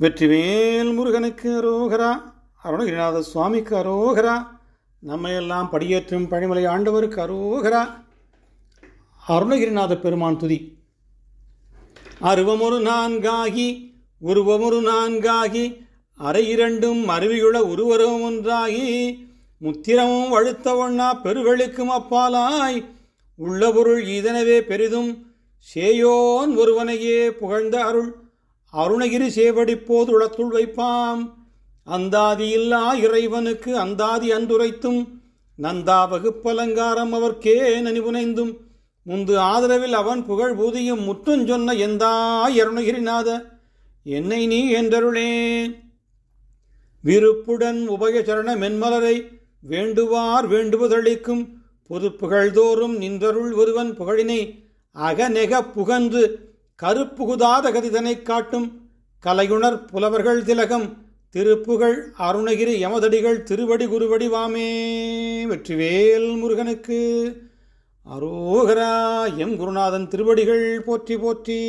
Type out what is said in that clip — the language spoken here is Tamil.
வெற்றிவேல் முருகனுக்கு அரோகரா அருணகிரிநாத சுவாமிக்கு அரோகரா நம்மையெல்லாம் படியேற்றும் பழிமலை ஆண்டவருக்கு அரோகரா. அருணகிரிநாத பெருமான் துதி. அருவமொரு நான்காகி உருவமொரு நான்காகி அரை இரண்டும் அருவியுள உருவரும் ஒன்றாகி முத்திரமும் வழுத்த ஒண்ணா பெருவெளிக்கும் அப்பாலாய் உள்ள பொருள் இதனவே பெரிதும் சேயோன் ஒருவனையே புகழ்ந்த அருள். அருணகிரி சேவடிப்போது உளத்துள் வைப்பாம். அந்தாதி இல்லா இறைவனுக்கு அந்தாதி அன்றுரைத்தும் நந்தா வகுப்பலங்காரம் அவர்க்கே நனிபுனைந்தும் முந்து ஆதரவில் அவன் புகழ் பூதியும் முற்றும் சொன்ன எந்தாய் அருணகிரிநாத என்னை நீ என்றருளே. விருப்புடன் உபயசரண மென்மலரை வேண்டுவார் வேண்டுவதளிக்கும் பொது புகழ்தோறும் நின்றருள் ஒருவன் புகழினை அகநெக புகன்று கருப்புகுதாத கதிதனை காட்டும் கலையுணர் புலவர்கள் திலகம் திருப்புகழ் அருணகிரி யமதடிகள் திருவடி குருவடி வாமே. வெற்றிவேல் முருகனுக்கு அரோகரா எம் குருநாதன் திருவடிகள் போற்றி போற்றி.